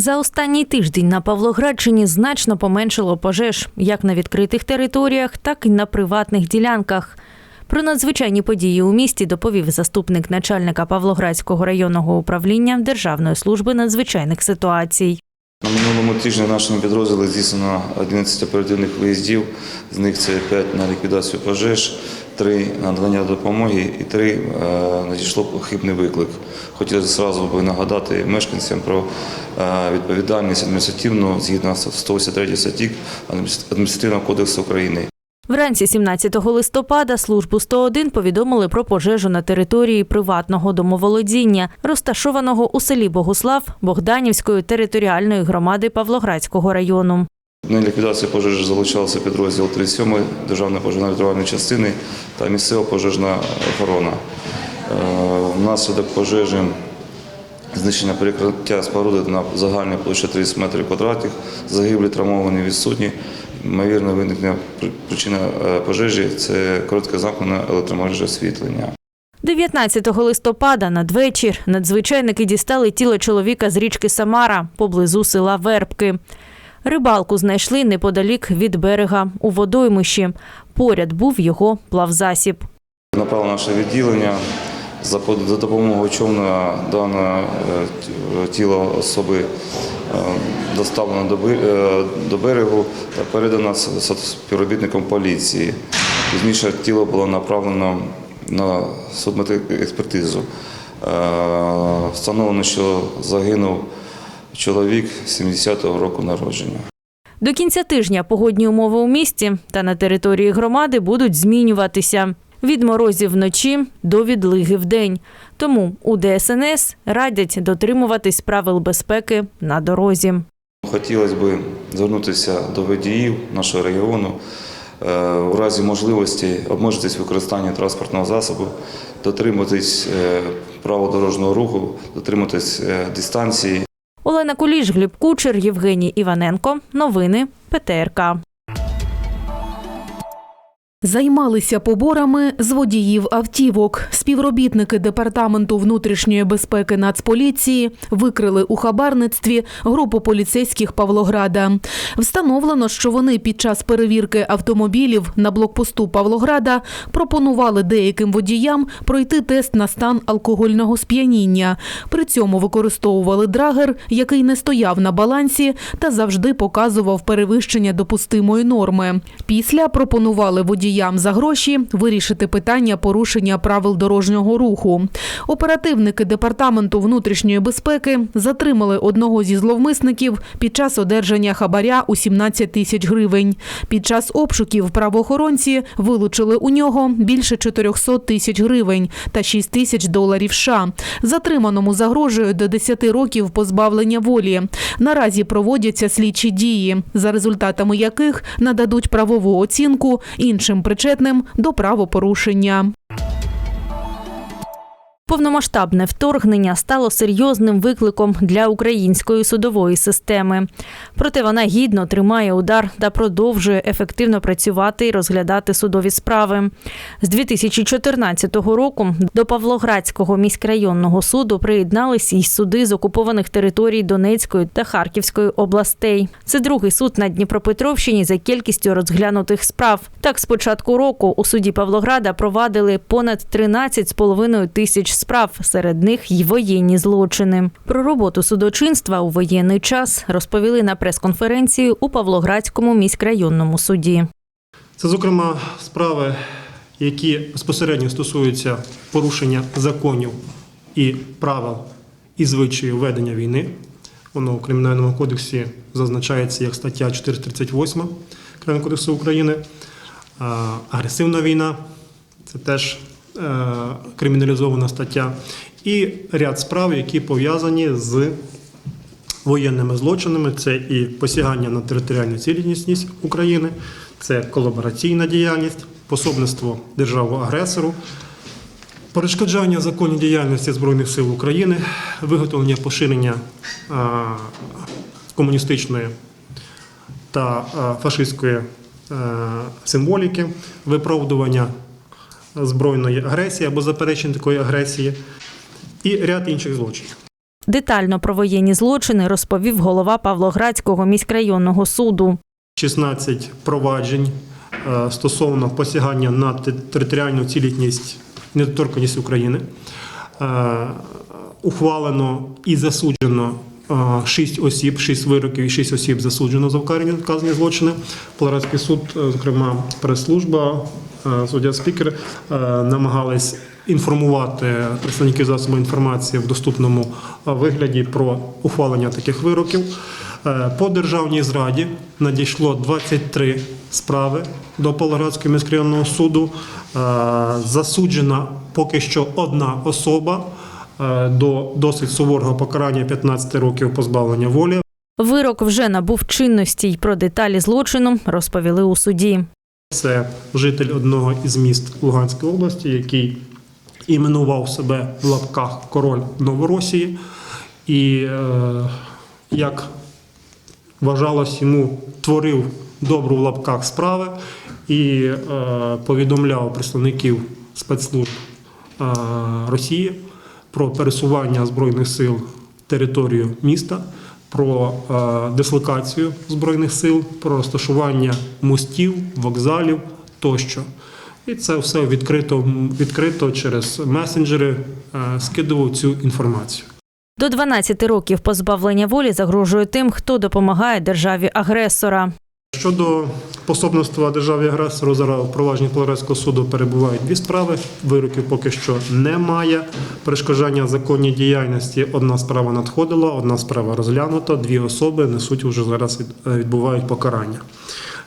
За останній тиждень на Павлоградщині значно поменшало пожеж як на відкритих територіях, так і на приватних ділянках. Про надзвичайні події у місті доповів заступник начальника Павлоградського районного управління Державної служби надзвичайних ситуацій. На минулому тижні в нашому підрозділі здійснено 11 оперативних виїздів, з них це 5 на ліквідацію пожеж, 3 на надання допомоги і 3 надійшло хибний виклик. Хотілося зразу би нагадати мешканцям про е, відповідальність адміністративну згідно з 183 статті Адміністративного кодексу України. Вранці 17 листопада службу 101 повідомили про пожежу на території приватного домоволодіння, розташованого у селі Богуслав Богданівської територіальної громади Павлоградського району. На ліквідацію пожежі залучався підрозділ 37-ї Державної пожежно-рятувальної частини та місцева пожежна охорона. Е, Внаслідок пожежі знищення перекриття споруди на загальній площі 30 метрів квадратних, загиблі, травмовані, відсутні. Ймовірне виникнення причина е, пожежі – це коротке замкнене електромережа освітлення. 19 листопада надвечір надзвичайники дістали тіло чоловіка з річки Самара поблизу села Вербки. Рибалку знайшли неподалік від берега у водоймищі. Поряд був його плавзасіб. Напало наше відділення. За по- за допомогою човна дане тіло особи е, доставлено е, до берегу та передано співробітникам поліції. Пізніше тіло було направлено на судмедекспертизу. Е, Встановлено, що загинув чоловік 70-го року народження. До кінця тижня погодні умови у місті та на території громади будуть змінюватися від морозів вночі до відлиги вдень. Тому у ДСНС радять дотримуватись правил безпеки на дорозі. Хотілося б звернутися до водіїв нашого регіону е, у разі можливості обмежитись використання транспортного засобу, дотримуватись е, правил дорожнього руху, дотримуватись е, дистанції. Олена Куліш, Гліб Кучер, Євгеній Іваненко. Новини ПТРК. Займалися поборами з водіїв автівок. Співробітники департаменту внутрішньої безпеки Нацполіції викрили у хабарництві групу поліцейських Павлограда. Встановлено, що вони під час перевірки автомобілів на блокпосту Павлограда пропонували деяким водіям пройти тест на стан алкогольного сп'яніння. При цьому використовували драгер, який не стояв на балансі та завжди показував перевищення допустимої норми. Після пропонували водіям за гроші вирішити питання порушення правил дорожнього руху. Оперативники департаменту внутрішньої безпеки затримали одного зі зловмисників під час одержання хабаря у 17 тисяч гривень. Під час обшуків правоохоронці вилучили у нього більше 400 тисяч гривень та 6 тисяч доларів США. Затриманому загрожує до 10 років позбавлення волі. Наразі проводяться слідчі дії, за результатами яких нададуть правову оцінку іншим причетним до правопорушення. Повномасштабне вторгнення стало серйозним викликом для української судової системи. Проте вона гідно тримає удар та продовжує ефективно працювати і розглядати судові справи. З 2014 року до Павлоградського міськрайонного суду приєднались і суди з окупованих територій Донецької та Харківської областей. Це другий суд на Дніпропетровщині за кількістю розглянутих справ. Так, з початку року у суді Павлограда провадили понад 13,5 тисяч справ, серед них й воєнні злочини. Про роботу судочинства у воєнний час розповіли на прес-конференції у Павлоградському міськрайонному суді. Це, зокрема, справи, які безпосередньо стосуються порушення законів і правил і звичаїв ведення війни. Воно у Кримінальному кодексі зазначається як стаття 438 Кримінального кодексу України. Агресивна війна це теж криміналізована стаття. І ряд справ, які пов'язані з воєнними злочинами, це і посягання на територіальну цілісність України, це колабораційна діяльність, пособництво державу-агресору, перешкоджання законній діяльності Збройних сил України, виготовлення поширення а, комуністичної та а, фашистської е, символіки, виправдування збройної агресії або заперечення такої агресії і ряд інших злочинів. Детально про воєнні злочини розповів голова Павлоградського міськрайонного суду. 16 проваджень е, стосовно посягання на територіальну цілісність недоторканність України. Е, Ухвалено і засуджено 6 осіб, 6 вироків і 6 осіб засуджено за вказані вказані злочини. Павлоградський суд, е, зокрема прес-служба, е, суддя спікер, е, намагались інформувати представників засобів інформації в доступному е, вигляді про ухвалення таких вироків. Е, По державній зраді надійшло 23 справи до Павлоградського міськрайонного суду. Е, Засуджена поки що одна особа е, до досить суворого покарання 15 років позбавлення волі. Вирок вже набув чинності й про деталі злочину розповіли у суді. Це житель одного із міст Луганської області, який іменував себе в лапках король Новоросії. І, е, як вважалось, йому творив добру в лапках справи і е, повідомляв представників спецслужб е, Росії про пересування Збройних сил територію міста, про е, дислокацію Збройних сил, про розташування мостів, вокзалів тощо. І це все відкрито, відкрито через месенджери е, скидував цю інформацію. До 12 років позбавлення волі загрожує тим, хто допомагає державі агресора. Щодо пособництва державі агресору, зараз в провадженні Павлоградського суду перебувають дві справи. Вироків поки що немає. Перешкоджання законній діяльності одна справа надходила, одна справа розглянута. Дві особи несуть вже зараз відбувають покарання.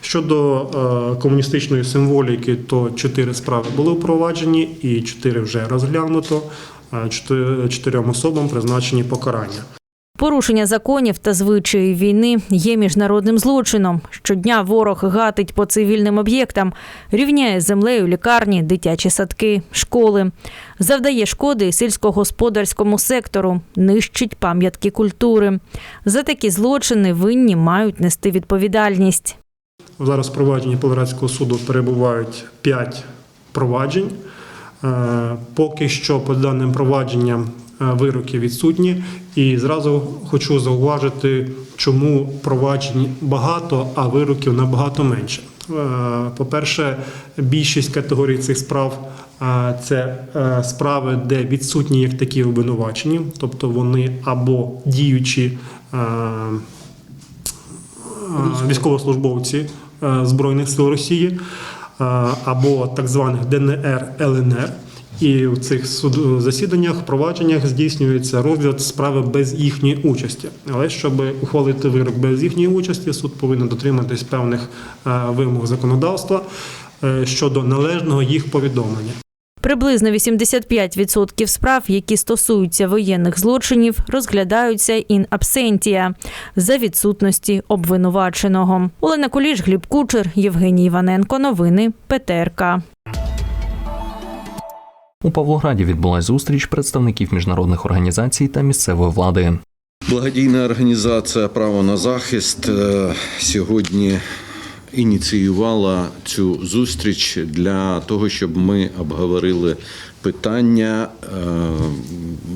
Щодо е, комуністичної символіки, то чотири справи були впроваджені і чотири вже розглянуто. Е, Чотирьом особам призначені покарання. Порушення законів та звичаїв війни є міжнародним злочином. Щодня ворог гатить по цивільним об'єктам, рівняє землею лікарні, дитячі садки, школи, завдає шкоди сільськогосподарському сектору, нищить пам'ятки культури. За такі злочини винні мають нести відповідальність. Зараз в провадженні Павлоградського суду перебувають 5 проваджень. Е, Поки що по даним провадженням вироки відсутні. І зразу хочу зауважити, чому проваджень багато, а вироків набагато менше. Е, По-перше, більшість категорій цих справ е, це е, справи, де відсутні як такі обвинувачені, тобто вони або діючі е, е, військовослужбовці е, Збройних сил Росії е, або так званих ДНР ЛНР. І в цих суд- засіданнях, провадженнях здійснюється розгляд справи без їхньої участі. Але щоб ухвалити вирок без їхньої участі, суд повинен дотриматись певних е, вимог законодавства е, щодо належного їх повідомлення. Приблизно 85% справ, які стосуються воєнних злочинів, розглядаються ін абсентія за відсутності обвинуваченого. Олена Куліш, Гліб Кучер, Євгеній Іваненко. Новини ПТРК. У Павлограді відбулася зустріч представників міжнародних організацій та місцевої влади. Благодійна організація Право на захист е, сьогодні ініціювала цю зустріч для того, щоб ми обговорили питання е,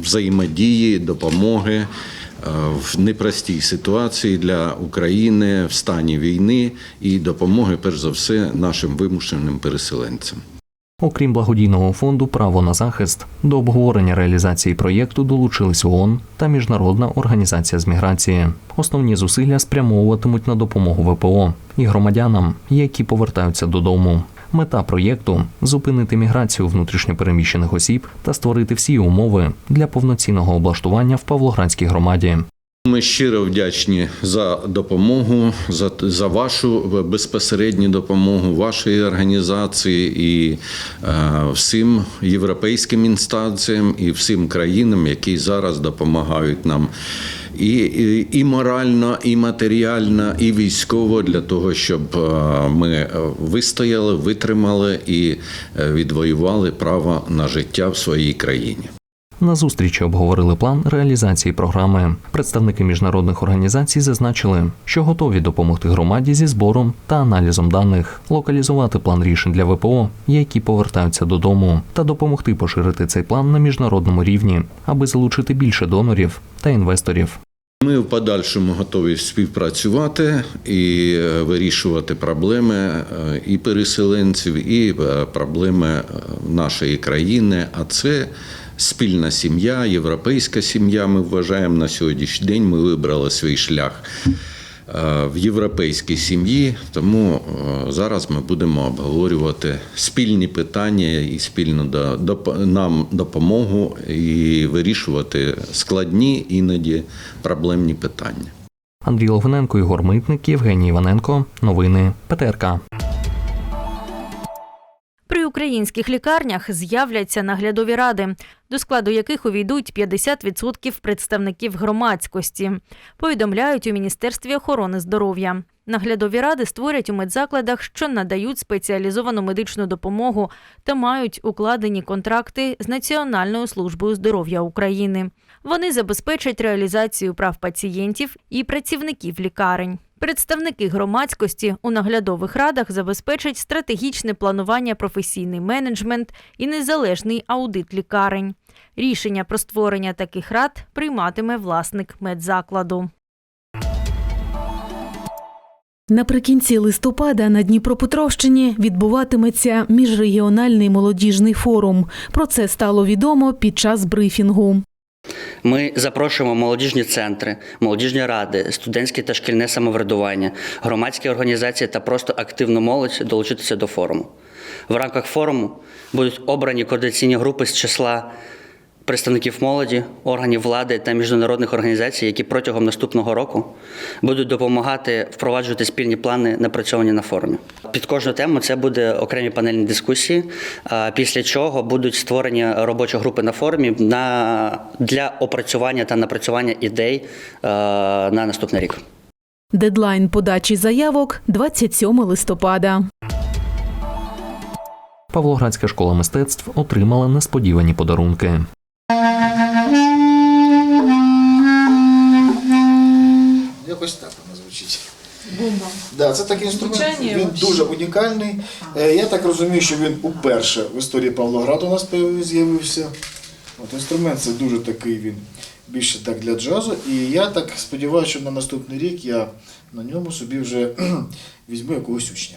взаємодії, допомоги е, в непростій ситуації для України в стані війни і допомоги, перш за все, нашим вимушеним переселенцям. Окрім благодійного фонду Право на захист до обговорення реалізації проєкту долучились ООН та Міжнародна організація з міграції. Основні зусилля спрямовуватимуть на допомогу ВПО і громадянам, які повертаються додому. Мета проєкту зупинити міграцію внутрішньопереміщених осіб та створити всі умови для повноцінного облаштування в Павлоградській громаді. Ми щиро вдячні за допомогу, за, за вашу безпосередню допомогу вашої організації і е, всім європейським інстанціям і всім країнам, які зараз допомагають нам. І, і, і морально, і матеріально, і військово для того, щоб е, ми е, вистояли, витримали і е, відвоювали право на життя в своїй країні. На зустрічі обговорили план реалізації програми. Представники міжнародних організацій зазначили, що готові допомогти громаді зі збором та аналізом даних, локалізувати план рішень для ВПО, які повертаються додому, та допомогти поширити цей план на міжнародному рівні, аби залучити більше донорів та інвесторів. Ми в подальшому готові співпрацювати і е, вирішувати проблеми е, і переселенців, і е, проблеми нашої країни. А це спільна сім'я, європейська сім'я. Ми вважаємо на сьогоднішній день. Ми вибрали свій шлях е, в європейській сім'ї. Тому е, зараз ми будемо обговорювати спільні питання і спільну нам допомогу і вирішувати складні іноді проблемні питання. Андрій Логвиненко, Ігор Митник, Євгеній Іваненко. Новини ПТРК. Українських лікарнях з'являться наглядові ради, до складу яких увійдуть 50% представників громадськості. Повідомляють у Міністерстві охорони здоров'я. Наглядові ради створять у медзакладах, що надають спеціалізовану медичну допомогу та мають укладені контракти з Національною службою здоров'я України. Вони забезпечать реалізацію прав пацієнтів і працівників лікарень. Представники громадськості у наглядових радах забезпечать стратегічне планування, професійний менеджмент і незалежний аудит лікарень. Рішення про створення таких рад прийматиме власник медзакладу. Наприкінці листопада на Дніпропетровщині відбуватиметься міжрегіональний молодіжний форум. Про це стало відомо під час брифінгу. Ми запрошуємо молодіжні центри, молодіжні ради, студентське та шкільне самоврядування, громадські організації та просто активну молодь долучитися до форуму. В рамках форуму будуть обрані координаційні групи з числа представників молоді, органів влади та міжнародних організацій, які протягом наступного року будуть допомагати впроваджувати спільні плани, напрацьовані на форумі. Під кожну тему це буде окремі панельні дискусії, після чого будуть створені робочі групи на форумі на, для опрацювання та напрацювання ідей на наступний рік. Дедлайн подачі заявок 27 листопада. Павлоградська школа мистецтв отримала несподівані подарунки. Якось так вона звучить. Бомба. Да, це такий інструмент. Він дуже унікальний. Е, Я так розумію, що він уперше в історії Павлограду у нас з'явився. От інструмент це дуже такий він більше так для джазу. І я так сподіваюся, що на наступний рік я на ньому собі вже візьму якогось учня.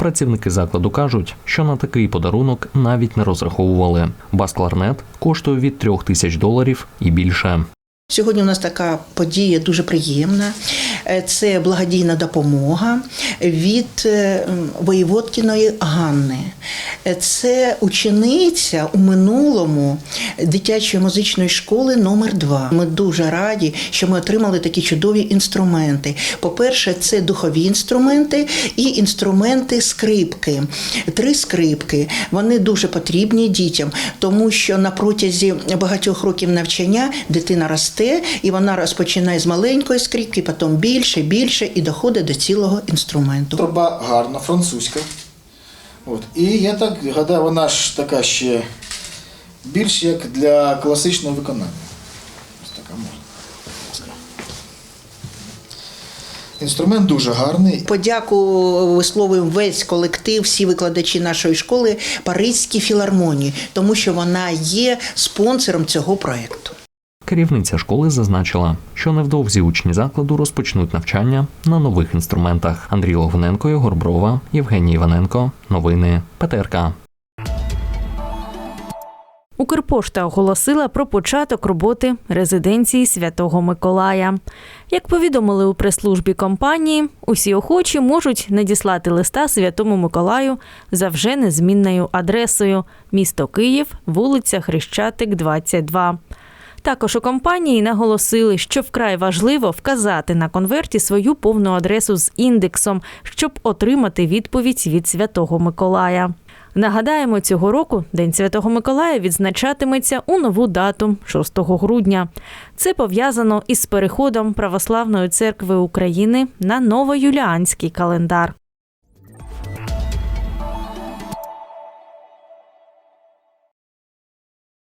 Працівники закладу кажуть, що на такий подарунок навіть не розраховували. Бас-кларнет коштує від трьох тисяч доларів і більше. Сьогодні у нас така подія дуже приємна. Е, Це благодійна допомога від е, воєводкіної Ганни. Е, Це учениця у минулому дитячої музичної школи номер 2 Ми дуже раді, що ми отримали такі чудові інструменти. По-перше, це духові інструменти і інструменти скрипки. Три скрипки. Вони дуже потрібні дітям, тому що на протязі багатьох років навчання дитина росте, і вона розпочинає з маленької скрипки, потім більше, більше і доходить до цілого інструменту. Труба гарна, французька. От. І я так гадаю, вона ж така ще більш як для класичного виконання. Ось така можна. Інструмент дуже гарний. Подяку висловуємо весь колектив, всі викладачі нашої школи Паризькій філармонії, тому що вона є спонсором цього проєкту. Керівниця школи зазначила, що невдовзі учні закладу розпочнуть навчання на нових інструментах. Андрій Логвиненко, Ігор Брова, Євгеній Іваненко. Новини ПТРК. Укрпошта оголосила про початок роботи резиденції Святого Миколая. Як повідомили у прес-службі компанії, усі охочі можуть надіслати листа Святому Миколаю за вже незмінною адресою місто Київ, вулиця Хрещатик, 22. Також у компанії наголосили, що вкрай важливо вказати на конверті свою повну адресу з індексом, щоб отримати відповідь від Святого Миколая. Нагадаємо, цього року День Святого Миколая відзначатиметься у нову дату 6 грудня. Це пов'язано із переходом Православної церкви України на новоюліанський календар.